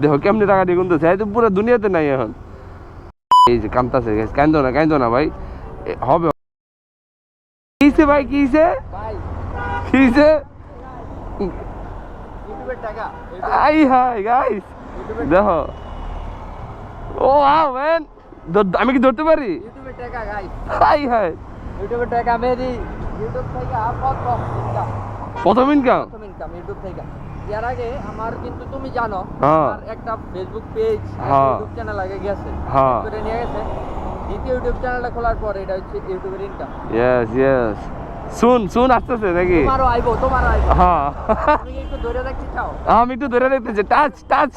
দেখো কেমনি টাকা দিয়ে গুনতেছে এই তো পুরো দুনিয়াতে নাই এখন। এই যে কামতাছে guys, কান্দো না কান্দো না ভাই। হবে। কিসে ভাই কিসে কিসে আই হাই গাইস দেখো। ও ওয়াও ম্যান আমি কি ধরতে পারি? আই হাই ইউটিউবের টাকা মেরি ইউটিউব থেকে প্রথম ইনকাম প্রথম ইনকাম প্রথম ইনকাম ইউটিউব থেকে। এর আগে আমার কিন্তু তুমি জানো হ্যাঁ। আমার একটা ফেসবুক পেজ। ইউটিউব চ্যানেল আগে গেছে হ্যাঁ। করে নিয়ে গেছে। দ্বিতীয় ইউটিউব চ্যানেলটা খোলার পর এটা হচ্ছে ইউটিউবের ইনকাম ইয়েস ইয়েস শুন শুন আসতেছে নাকি? তোমারও আইবো তোমারও আইবো। হ্যাঁ। তুমি একটু ধরে রাখতে চাও? আমি একটু ধরে দেখতেছি। টাচ টাচ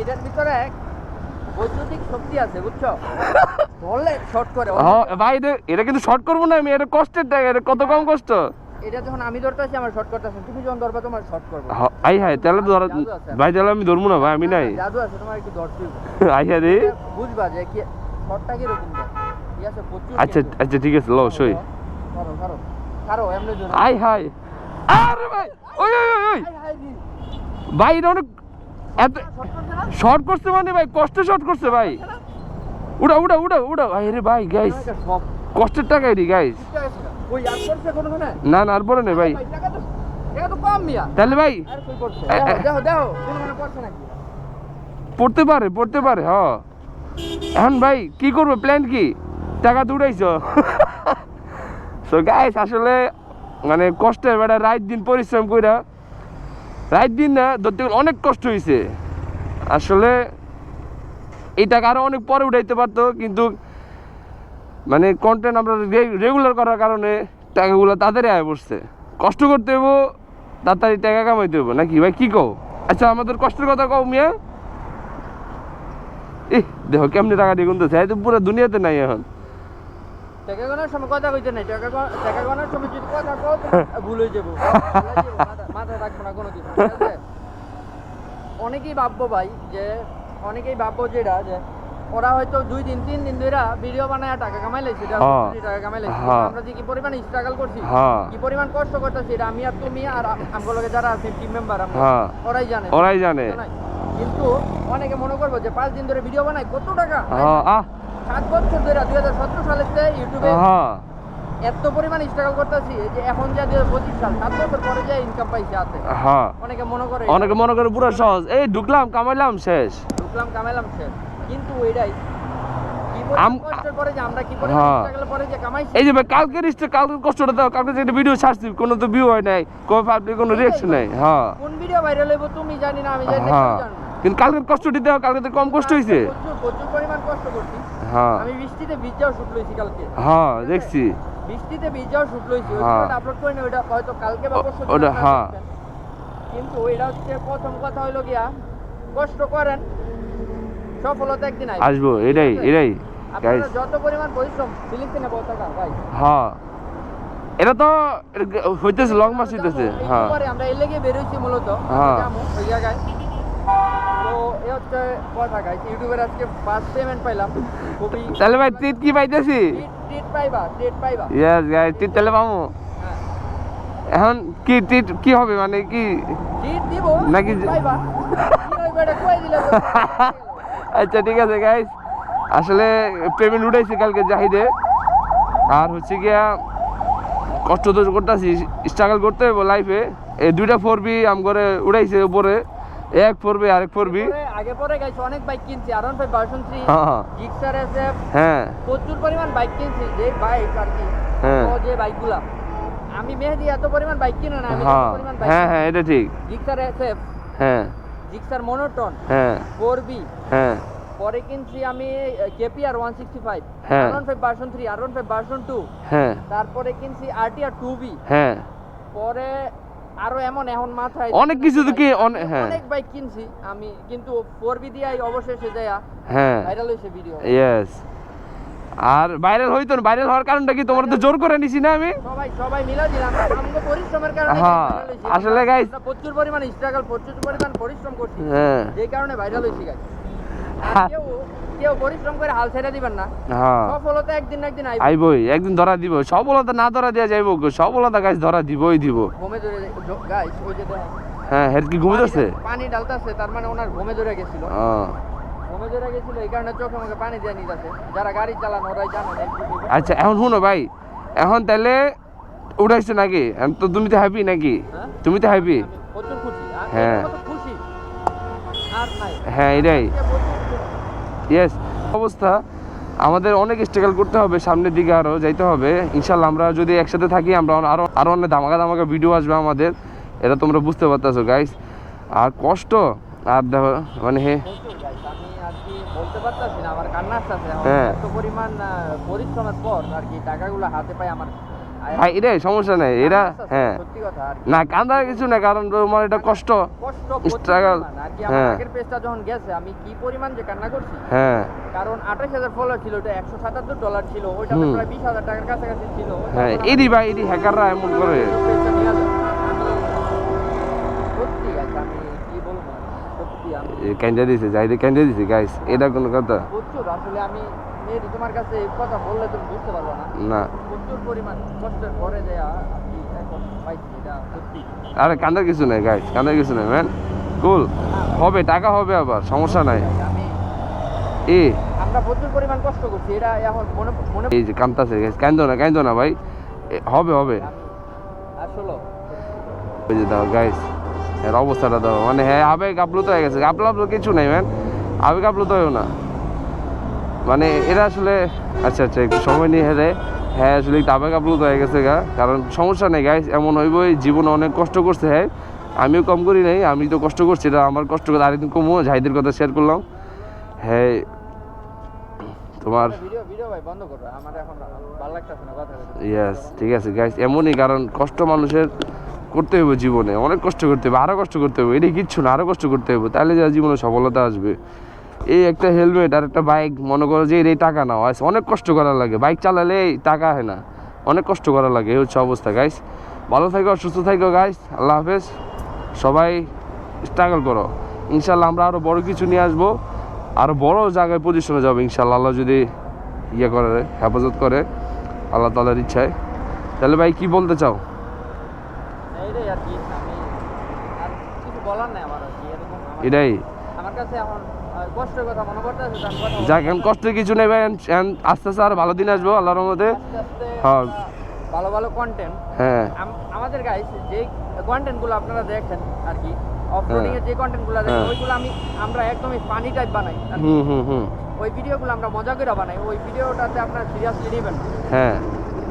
এটার ভিতরে বৈদ্যুতিক শক্তি আছে বুঝছ? ধরলে শর্ট করে হ্যাঁ ভাই এটা এটা কিন্তু শর্ট করব না আমি এটা কষ্টের টাকা এটা কত কম কষ্ট? এটা যখন আমি ধরতে আছি আমার শর্ট করতেছে তুমি যখন ধরবা তোমার শর্ট করব। আই হাই তাহলে ধরা ভাই তাহলে আমি ধরবো না ভাই আমি নাই। জাদু আছে তোমার একটু হবে। আই হাই রে। বুঝবা যে কি শর্টটা ঠিক আছে প্রচুর আচ্ছা আচ্ছা ঠিক আছে লো সই। ধরো ধরো ধরো এমনি ধরো। আই হাই আরে ভাই ওই ওই ওই। ভাই এটা অনেক এত শর্ট করছে মানে ভাই কষ্ট শর্ট করছে ভাই। উড়া উড়া উড়া উড়া ভাই রে ভাই গাইস কষ্টের টাকা এটি গাইস না? না আর পরে নেই ভাই। তাহলে ভাই? পড়তে পারে পড়তে পারে হ। এখন ভাই কি করবে প্ল্যান কি? টাকা তো উড়াইছ সো গাইস আসলে মানে কষ্টের বেড়া রাত দিন পরিশ্রম কইরা রাত দিন না ধরতে গেলে অনেক কষ্ট হয়েছে আসলে এই টাকা আরও অনেক পরে উঠাইতে পারতো কিন্তু মানে কন্টেন্ট আমরা রেগুলার করার কারণে টাকাগুলো তাড়াতাড়ি আয় পড়ছে কষ্ট করতে হব তাড়াতাড়ি টাকা কামাইতে হব নাকি ভাই কি কও? আচ্ছা আমাদের কষ্টের কথা কও মিয়া। এহ দেখো কেমনি টাকা দিয়ে গুনতেছে। এই তো পুরো দুনিয়াতে নাই এখন। টাকা গোনার সময় কথা কইতে নাই, টাকা টাকা গোনার সময় যদি কথা কও, ভুল হয়ে যাব। মাথা- রাখব না কোনোদিন? অনেকেই ভাববো ভাই যে অনেকেই ভাববো যেটা যে ওরা হয়তো দুই দিন তিন দিন ধরে ভিডিও বানায় টাকা কামাই লাইছে হ্যাঁ। টাকা কামাই লাইছে। হ্যাঁ। আমরা যে কি পরিমাণ স্ট্রাগল করছি হ্যাঁ। কি পরিমাণ কষ্ট করতেছি এটা আমি আর তুমি আর আমগুলো লগে যারা আছে টিম মেম্বার আমরা। ওরাই জানে। ওরাই জানে। কিন্তু অনেকে মনে করব যে পাঁচ দিন ধরে ভিডিও বানায় কত টাকা? সাত বছর ধরে দুই হাজার সতেরো ইউটিউবে এত পরিমাণ স্ট্রাগল করতেছি যে এখন যা দুই পঁচিশ সাল সাত বছর পরে যে ইনকাম পাইছে হ্যাঁ। অনেকে মনে করে অনেকে মনে করে পুরো সহজ। এই ঢুকলাম কামাইলাম শেষ। ঢুকলাম কামাইলাম শেষ। কিন্তু ওইটাই। এই যে ভাই কালকের কষ্টটা দাও কালকে যে ভিডিও ছাড়ছি কোনো তো ভিউ হয় নাই কোনো পাবলিক কোনো রিয়াকশন নাই হ্যাঁ। কোন ভিডিও ভাইরাল হইব তুমি জানি না আমি জানি হ্যাঁ। কিন্তু কালকের কষ্টটি দাও কালকে তো কম কষ্ট হয়েছে প্রচুর পরিমাণ কষ্ট করছি। হ্যাঁ। আমি বৃষ্টিতে ভিজাও শুট লইছি কালকে। হ্যাঁ দেখছি। বৃষ্টিতে ভিজাও শুট লইছি। আপলোড করি না ওইটা হয়তো কালকে বা পরশু ওটা হ্যাঁ। কিন্তু ওইটা হচ্ছে প্রথম কথা হইল গিয়া কষ্ট করেন সফলতা একদিন আসবে এটাই এটাই গাইস যত পরিমাণ পরিশ্রম ফিলিস্তিনে পতাকা ভাই হ্যাঁ। এটা তো হইতেছে লং মাস হইতেছে এই হ্যাঁ। পরে আমরা এর লেগে বেরোইছি মূলত। হ্যাঁ। ওই জায়গায়। তো হচ্ছে ইউটিউবের আজকে ফার্স্ট পেমেন্ট পাইলাম। খুবই তাহলে ভাই টিট কি পাইতেছি? ট্রিট ট্রিট পাইবা ট্রিট পাইবা। ইয়েস গাইস টিট তাহলে পাবো? হ্যাঁ। এখন কি টিট কি হবে মানে কি? ট্রিট দিব নাকি পাইবা। কি হইবে এটা কই দিলে তো? আচ্ছা ঠিক আছে গাইস আসলে পেমেন্ট উঠাইছি কালকে জাহিদে। আর হচ্ছে গিয়া কষ্ট তো করতেছি স্ট্রাগল করতে হবে লাইফে এই দুইটা ফোর বি আম করে উড়াইছে উপরে। এক ফোর বি আরেক ফোর বি আগে পরে গাইস অনেক বাইক কিনছি। আর ফাইভ ভার্সন থ্রি হ্যাঁ জিক্সার এসে হ্যাঁ। প্রচুর পরিমাণ বাইক কিনছি। যে বাইক আর কি হ্যাঁ। যে বাইকগুলা আমি মেহেদি এত পরিমাণ বাইক কিনে না আমি হ্যাঁ। এত পরিমাণ বাইক হ্যাঁ হ্যাঁ এটা ঠিক। জিক্সার এসএফ হ্যাঁ। জিক্সার মনোটন হ্যাঁ। ফোর বি হ্যাঁ। পরে কিনছি আমি কেপিআর ওয়ান সিক্সটি ফাইভ হ্যাঁ। আর ফাইভ ভার্সন থ্রি আর ফাইভ ভার্সন টু হ্যাঁ। তারপরে কিনছি আরটিআর টু বি হ্যাঁ। পরে আরও এমন এখন মাথায় অনেক কিছু তো কি অনেক হ্যাঁ। অনেক বাইক কিনছি আমি কিন্তু ফোর বি দিয়ে অবশেষে যায়া হ্যাঁ। ভাইরাল হয়েছে ভিডিও ইয়েস আর ভাইরাল হইতো না ভাইরাল হওয়ার কারণটা কি তোমার তো জোর করে নিছি না আমি? সবাই সবাই মিলা দিলাম আমাকে পরিশ্রমের কারণে হ্যাঁ, আসলে আমরা- আমরা প্রচুর পরিমাণ স্ট্রাগল প্রচুর পরিমাণ পরিশ্রম করছি। হ্যাঁ। যেই কারণে ভাইরাল হয়েছি গাইস। কেউ কেউ পরিশ্রম করে হাল ছেড়ে দিবেন না। হ্যাঁ। সফলতা একদিন একদিন আইবে। আইবই একদিন ধরা দিব। সফলতা না ধরা দেওয়া যাইব সফলতা গাছ ধরা দিবই দিব। ঘুমে ধরে গাইস ওই যে হ্যাঁ হেড কি ঘুমিতেছে পানি- পানি ডালতাছে তার মানে ওনার ঘুমে ধরে গেছিল। ঘুমে ধরে গেছিল এই কারণে চোখে মুখে পানি দিয়ে নিতেছে। যারা গাড়ি চালান ওরাই আচ্ছা এখন শুনো ভাই এখন তাহলে উঠাইছো নাকি? তো তুমি তো হ্যাপি নাকি? হ্যাঁ? তুমি তো হ্যাপি হ্যাঁ। হ্যাঁ এটাই। ইয়েস অবস্থা আমাদের অনেক স্ট্রাগল করতে হবে সামনের দিকে আরও যাইতে হবে। ইনশাল্লাহ আমরা যদি একসাথে থাকি আমরা আরও আরও অনেক ধামাকা ধামাকা ভিডিও আসবে আমাদের। এটা তোমরা বুঝতে পারতেছো গাইস আর কষ্ট আর দেখো মানে হে। আসতেছে হ্যাঁ। পরিমাণ পরিশ্রমের পর আর কি টাকাগুলো হাতে পাই আমার ভাই এটাই সমস্যা নেই আসতাছে, হ্যাঁ। সত্যি। না কান্দার কিছু না কারণ তোমার এটা কষ্ট আমার হ্যাঁ। আগের পেজটা যখন গেছে আমি কি পরিমাণ যে কান্না করছি? হ্যাঁ। কারণ আঠাশ হাজার ফলোয়ার ছিল ওটা একশো সাতাত্তর ডলার ছিল ওইটাতে প্রায় বিশ হাজার টাকার কাছাকাছি ছিল হ্যাঁ এডি ভাই এডি হ্যাকাররা এমন করে। নিয়ে যাবে। আমি সত্যি আমি কি বলব? সত্যি আমি দিছে যাইতে ক্যান্ডা দিছে গাইস এটা কোনো কথা। আসলে আমি মেয়েরি তোমার কাছে এই কথা বললে তুমি বুঝতে পারবে না। না। প্রচুর পরিমাণ কষ্টের পরে যে আপনি এখন পাইছি এটা সত্যি। আরে কান্দার কিছু নাই গাইস কান্দার কিছু নাই ম্যান কুল হবে টাকা হবে আবার সমস্যা নাই। এ। আমরা প্রচুর পরিমাণ কষ্ট করছি এটা এখন মনে মনে এই যে কান্দাছে গাইস কান্দো না কান্দো না ভাই। হবে হবে। আসলে ওই যে দাও গাইস এর অবস্থাটা দাও। মানে হ্যাঁ আবেগ আপ্লুত হয়ে গেছে। আপ্লাপ কিছু নাই ম্যান আবেগ আপ্লুত হয়েও না। মানে এরা আসলে আচ্ছা আচ্ছা একটু সময় নিয়ে হেরে হ্যাঁ আসলে একটু আবেগ আপ্লুত হয়ে গেছে গা। কারণ সমস্যা নেই গাইস এমন হইবই জীবনে অনেক কষ্ট করছে হ্যাঁ। আমিও কম করি নাই আমি তো কষ্ট করছি এটা আমার কষ্ট করে আরেকদিন কমো জাহিদের কথা শেয়ার করলাম। হ্যাঁ তোমার বলতে। ইয়েস ঠিক আছে গাইস এমনই কারণ কষ্ট মানুষের করতে হবে জীবনে অনেক কষ্ট করতে হবে আরও কষ্ট করতে হবে এটা কিচ্ছু না আরও কষ্ট করতে হবে তাহলে যা জীবনে সফলতা আসবে। এই একটা হেলমেট আর একটা বাইক মনে করো যে এই টাকা নাও আচ্ছা, অনেক কষ্ট করা লাগে। বাইক চালালে এই টাকা হয় না। অনেক কষ্ট করা লাগে এই হচ্ছে অবস্থা গাইস ভালো থাকো সুস্থ থাকো গাইস আল্লাহ হাফেজ। সবাই স্ট্রাগল করো। ইনশাল্লাহ আমরা আরও বড় কিছু নিয়ে আসব। আরও বড় জায়গায় পজিশনে যাব ইনশাল্লাহ আল্লাহ যদি ইয়ে করে হেফাজত করে আল্লাহ তালার ইচ্ছায়। তাহলে ভাই কি বলতে চাও? এটাই। আমার কাছে এখন মনে যাক এখন কষ্টের কিছু নেই ভাই আস্তে আস্তে আর ভালো দিন আসব আল্লাহর মধ্যে হ্যাঁ। ভালো ভালো কন্টেন্ট হ্যাঁ। আমাদের গাইস যে কন্টেন্টগুলো আপনারা দেখেন আর কি অফরোডিং এর যে কন্টেন্টগুলো দেখেন হ্যাঁ। ওইগুলো আমি আমরা একদমই ফানি টাইপ বানাই। হুম হুম হুম। ওই ভিডিওগুলো আমরা মজা করে বানাই ওই ভিডিওটাতে আপনারা সিরিয়াসলি নেবেন। হ্যাঁ।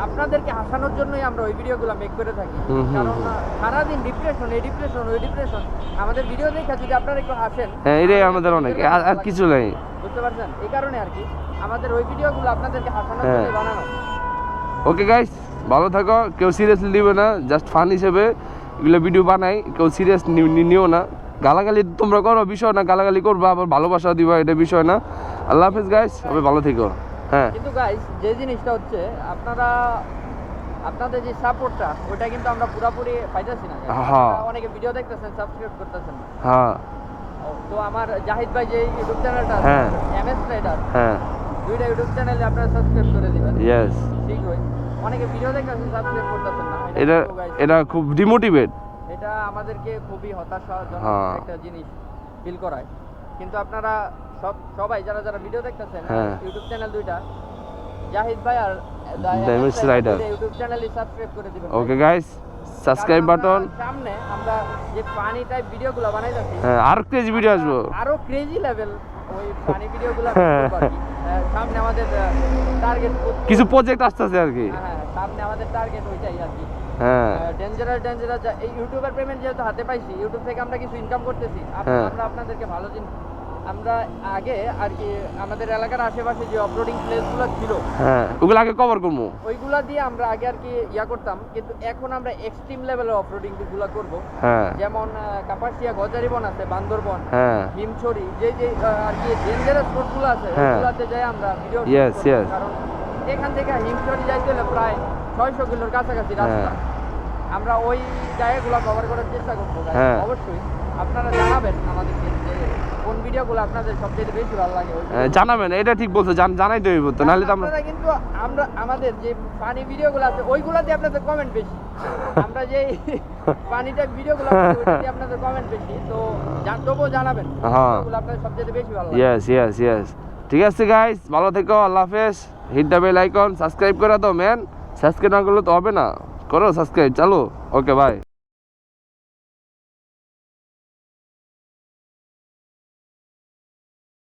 আপনাদেরকে হাসানোর জন্যই আমরা ওই ভিডিওগুলো মেক করে থাকি। কারণ সারাদিন ডিপ্রেশন এই ডিপ্রেশন ওই ডিপ্রেশন আমাদের ভিডিও দেখে যদি আপনারা একটু হাসেন হ্যাঁ এটাই আমাদের অনেক। আর- কিছু নেই। বুঝতে পারছেন? এই কারণে আর কি আমাদের ওই ভিডিওগুলো আপনাদেরকে হাসানোর হ্যাঁ। জন্যই বানানো। ওকে গাইস ভালো থাকো। কেউ সিরিয়াসলি নিবে না জাস্ট ফান হিসেবে এগুলো ভিডিও বানাই। কেউ সিরিয়াস নিও না। গালাগালি তোমরা করো বিষয় না গালাগালি করবা আবার ভালোবাসা দিবা এটা বিষয় না। আল্লাহ হাফেজ গাইস সবাই ভালো থেকো। হ্যাঁ। কিন্তু গাইস যে জিনিসটা হচ্ছে আপনারা আপনাদের যে সাপোর্টটা ওটা কিন্তু আমরা পুরোপুরি পাইতেছি না। হ্যাঁ। অনেকে ভিডিও দেখতেছেন সাবস্ক্রাইব করতেছেন না। হ্যাঁ। তো আমার জাহিদ ভাই যে ইউটিউব চ্যানেলটা হ্যাঁ। এমএস রাইডার হ্যাঁ। দুইটা ইউটিউব চ্যানেলে আপনারা সাবস্ক্রাইব করে দিবেন। ইয়েস শীঘ্রই অনেকে ভিডিও দেখতেছেন সাবস্ক্রাইব করতেছেন না। এটা এটা খুব ডিমোটিভেট এটা আমাদেরকে খুবই হতাশাজনক হ্যাঁ। একটা জিনিস ফিল করায়। কিন্তু আপনারা সব সবাই যারা যারা ভিডিও দেখতেছেন হ্যাঁ। ইউটিউব চ্যানেল দুইটা জাহিদ ভাই আর Rider। ইউটিউব চ্যানেলে সাবস্ক্রাইব করে দিবেন। ওকে গাইস সাবস্ক্রাইব বাটন সামনে আমরা যে ফানি টাইপ ভিডিওগুলো বানাই যাচ্ছি হ্যাঁ আর ক্রেজি ভিডিও আসব। আরও ক্রেজি লেভেল ওই ফানি ভিডিওগুলো হ্যাঁ। সামনে আমাদের টার্গেট কিছু প্রজেক্ট আসতেছে আর কি। হ্যাঁ সামনে আমাদের টার্গেট ওইটাই আর কি। হ্যাঁ। ডেঞ্জারাস ডেঞ্জারাস এই ইউটিউবের পেমেন্ট যেহেতু হাতে পাইছি ইউটিউব থেকে আমরা কিছু ইনকাম করতেছি হ্যাঁ। আমরা আপনাদেরকে ভালো জিনিস আমরা আগে আর কি আমাদের এলাকার আশেপাশে যে অপলোডিং প্লেসগুলো ছিল হ্যাঁ ওগুলো আগে কভার করব ওইগুলা দিয়ে আমরা আগে আর কি ইয়া করতাম কিন্তু এখন আমরা এক্সট্রিম লেভেলের অপলোডিংগুলো করব হ্যাঁ যেমন কাপাসিয়া গজারিবন আছে বান্দরবন হ্যাঁ হিমছড়ি যে যে আর কি ডেঞ্জারাস স্পটগুলো আছে হ্যাঁ। ওগুলাতে যাই আমরা ভিডিও Yes, yes. কারণ এখান থেকে হিমছড়ি যাইতে হলে প্রায় ছয়শো কিলোর কাছাকাছি রাস্তা হ্যাঁ। আমরা ওই জায়গাগুলো কভার করার চেষ্টা করব। হ্যাঁ। অবশ্যই আপনারা জানাবেন আমাদেরকে যে কোন ভিডিওগুলো আপনাদের সবচেয়ে বেশি ভালো লাগে হ্যাঁ, জানাবেন এটা ঠিক বলছো জানাই তো হইব তো নাহলে তো আমরা কিন্তু আমরা আমাদের যে ফানি ভিডিওগুলো আছে ওইগুলোতে আপনাদের কমেন্ট বেশি। আমরা যে পানিটা ভিডিওগুলো আপনাদের কমেন্ট বেশি তো জান- তবুও জানাবেন হ্যাঁ। ভিডিওগুলো আপনাদের সবচেয়ে বেশি ভালো লাগে। ইয়েস ইয়েস ইয়েস ঠিক আছে গাইস ভালো থেকো আল্লাহ হাফেজ। Hit the bell icon subscribe করে দাও ম্যান সাবস্ক্রাইব না করলে তো হবে না। করো সাবস্ক্রাইব চালু। Okay bye